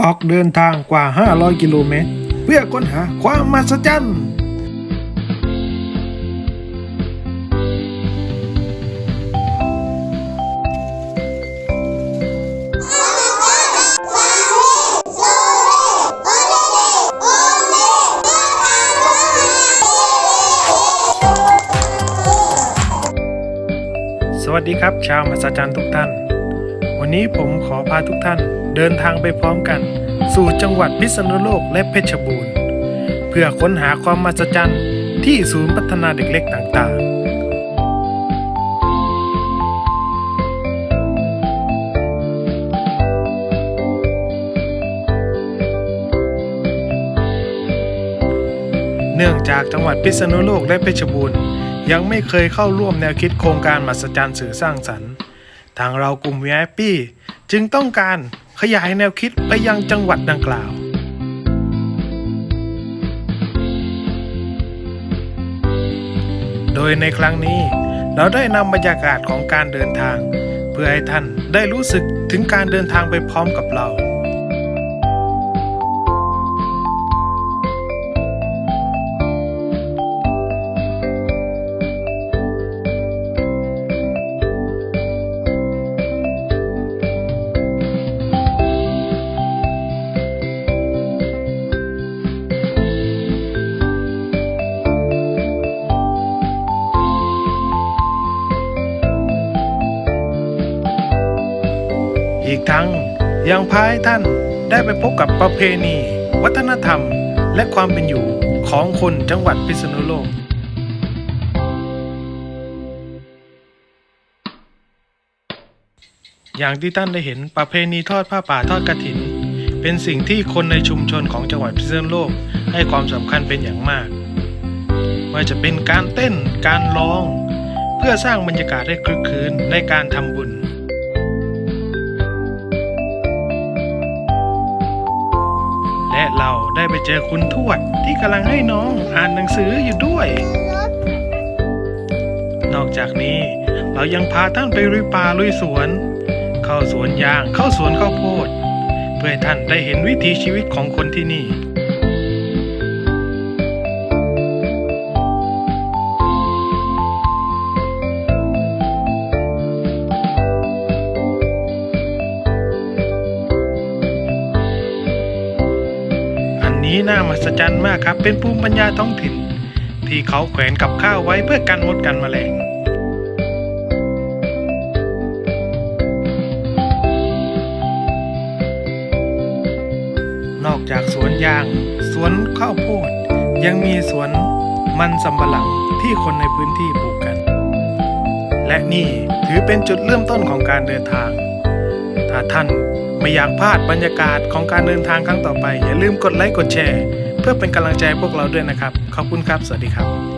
ออกเดินทางกว่า 500 กิโลเมตร เพื่อค้นหาความมหัศจรรย์สวัสดีครับ ชาวมหัศจรรย์ทุกท่าน วันนี้ผมขอพาทุกท่านเดินทางไปพร้อมกัน สู่จังหวัดพิษณุโลกและเพชรบูรณ์ เพื่อค้นหาความมหัศจรรย์ที่ศูนย์พัฒนาเด็กเล็กต่างๆเนื่องจากจังหวัดพิษณุโลกและเพชรบูรณ์ยังไม่เคยเข้าร่วมแนวคิดโครงการมหัศจรรย์สื่อสร้างสรรค์ ทางเรากลุ่ม VIP จึงต้องการขยายแนวคิดไปยังจังหวัดดังกล่าวโดยในครั้งนี้เราได้นำบรรยากาศของการเดินทาง เพื่อให้ท่านได้รู้สึกถึงการเดินทางไปพร้อมกับเรา อีกทั้งยังพาให้ท่านได้ไปพบกับประเพณี วัฒนธรรม และความเป็นอยู่ของคนจังหวัดพิษณุโลกอย่างที่ท่านได้เห็นประเพณีทอดผ้าป่าทอดกระถิน เป็นสิ่งที่คนในชุมชนของจังหวัดพิษณุโลกให้ความสำคัญเป็นอย่างมากไม่ว่าจะเป็นการเต้นการร้อง เพื่อสร้างบรรยากาศให้คลึกคืนในการทำบุญ ได้ไปเจอคุณทวดที่กำลังให้น้องอ่านหนังสืออยู่ด้วย นอกจากนี้เรายังพาท่านไปลุยป่าลุยสวน เข้าสวนยางเข้าสวนข้าวโพด เพื่อให้ท่านได้เห็นวิถีชีวิตของคนที่นี่ นี้น่ามหัศจรรย์มากครับ เป็นภูมิปัญญาท้องถิ่น ที่เขาแขวนกับข้าวไว้เพื่อกันมดกันแมลงนอกจากสวนยาง สวนข้าวโพด ยังมีสวนมันสำปะหลังที่คนในพื้นที่ปลูกกัน และนี่ถือเป็นจุดเริ่มต้นของการเดินทาง ถ้าท่านไม่อยากพลาดบรรยากาศของการเดินทางครั้งต่อไป อย่าลืมกดไลค์กดแชร์ เพื่อเป็นกำลังใจพวกเราด้วยนะครับ ขอบคุณครับ สวัสดีครับ